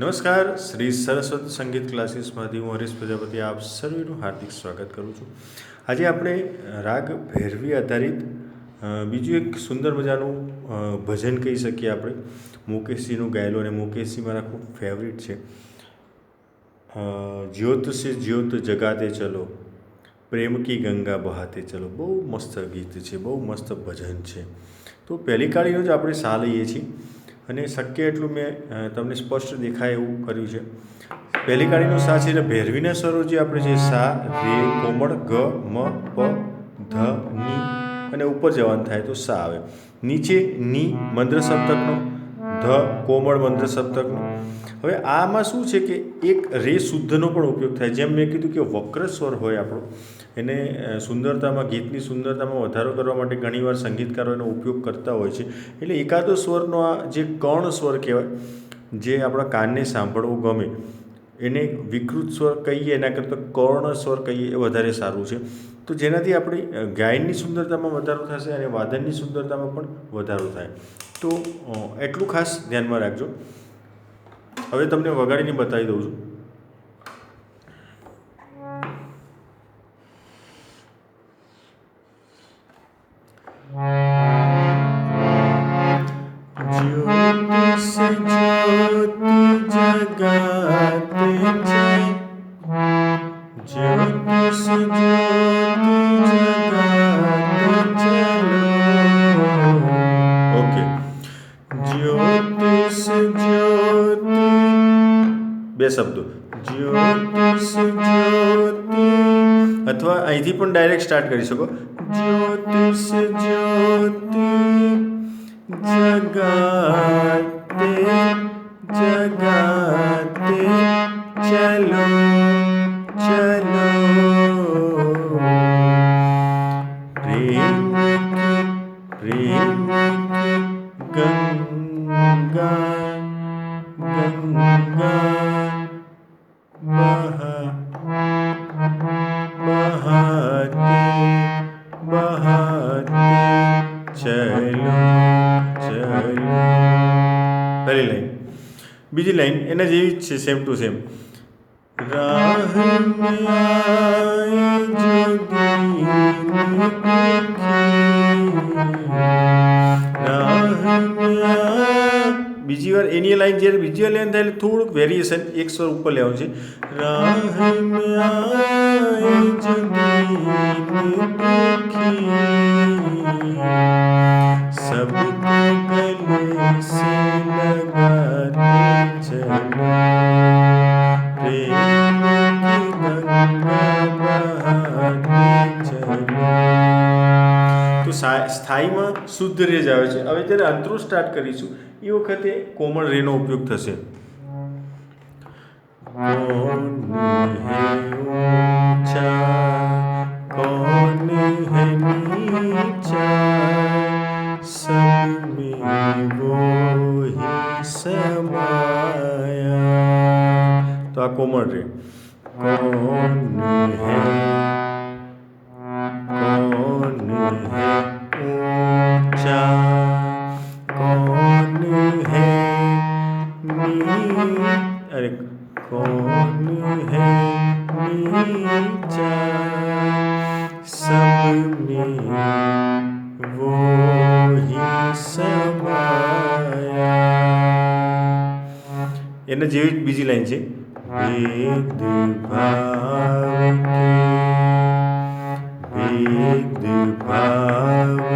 નમસ્કાર, શ્રી સરસ્વતી સંગીત ક્લાસીસમાંથી હું હરીશ પ્રજાપતિ, આપ સર્વેનું હાર્દિક સ્વાગત કરું છું. આજે આપણે રાગ ભૈરવી આધારિત બીજું એક સુંદર મજાનું ભજન કહી શકીએ આપણે. મુકેશજીનું ગાયેલું અને મુકેશજી મારા ખૂબ ફેવરિટ છે. જ્યોત સે જ્યોત જગાતે ચલો, પ્રેમ કી ગંગા બહાતે ચલો. બહુ મસ્ત ગીત છે, બહુ મસ્ત ભજન છે. તો પહેલી કાળીનો જ આપણે સા લઈએ છીએ. અને શક્ય એટલું મેં તમને સ્પષ્ટ દેખાય એવું કર્યું છે. પહેલી કાળીનો સા છે એટલે ભેરવીને સ્વરો જે આપણે જે સા, રે, કોમળ, ગ, મ, પ, ધ, ની અને ઉપર જવાનું થાય તો સા આવે. નીચે ની મંદ્ર સપ્તકનો ધ, કોમળ મંદ્ર સપ્તકનો હવે આમાં શું છે કે એક રે શુદ્ધનો પણ ઉપયોગ થાય. જેમ મેં કીધું કે વક્ર સ્વર હોય આપણો, એને સુંદરતામાં, ગીતની સુંદરતામાં વધારો કરવા માટે ઘણીવાર સંગીતકારો એનો ઉપયોગ કરતા હોય છે. એટલે એકાદો સ્વરનો આ જે કર્ણ સ્વર કહેવાય, જે આપણા કાનને સાંભળવું ગમે, એને વિકૃત સ્વર કહીએ, એના કરતાં કર્ણ સ્વર કહીએ એ વધારે સારું છે. તો જેનાથી આપણી ગાયનની સુંદરતામાં વધારો થશે અને વાદનની સુંદરતામાં પણ વધારો થાય. તો એટલું ખાસ ધ્યાનમાં રાખજો. હવે તમને વગાડીને બતાવી દઉં છું. ઓકે. બે શબ્દો. જ્યોતિ જ્યોતિ અથવા અહીંથી પણ ડાયરેક્ટ સ્ટાર્ટ કરી શકો. જ્યોતિષ જ્યોતિ જગાતે જગાતે બીજી લાઈન એના જેવી જ છે સેમ ટુ સેમ બીજી વાર એની લાઈન જ્યારે બીજી વાર લાઈન થાય એટલે થોડુંક વેરિએશન એક સ્વર ઉપર લેવાનું છે. સબ તો સ્થાયીમાં શુદ્ધ રેજ આવે છે. હવે જ્યારે અંતરું સ્ટાર્ટ કરીશું એ વખતે કોમળ રેનો ઉપયોગ થશે. माया तो आ कोमल रे कौन है कौन है ऊंचा कौन है अरे कौन है नीचा सब में એના જેવી જ બીજી લાઈન છે ભેદ ભાવ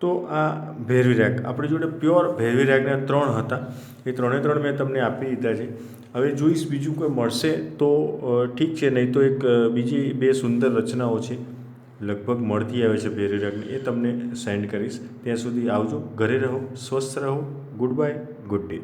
તો આ ભેરવી રાગ આપણી જોડે પ્યોર ભેરવી રાગના ત્રણ હતા. એ ત્રણે ત્રણ મેં તમને આપી દીધા છે. હવે જોઈશ બીજું કોઈ મળશે તો ઠીક છે, નહીં તો એક બીજી બે સુંદર રચનાઓ છે. લગભગ મળતી આવે છે ભેરવી રાગની એ તમને સેન્ડ કરીશ. ત્યાં સુધી આવજો. ઘરે રહો, સ્વસ્થ રહો. Good bye good day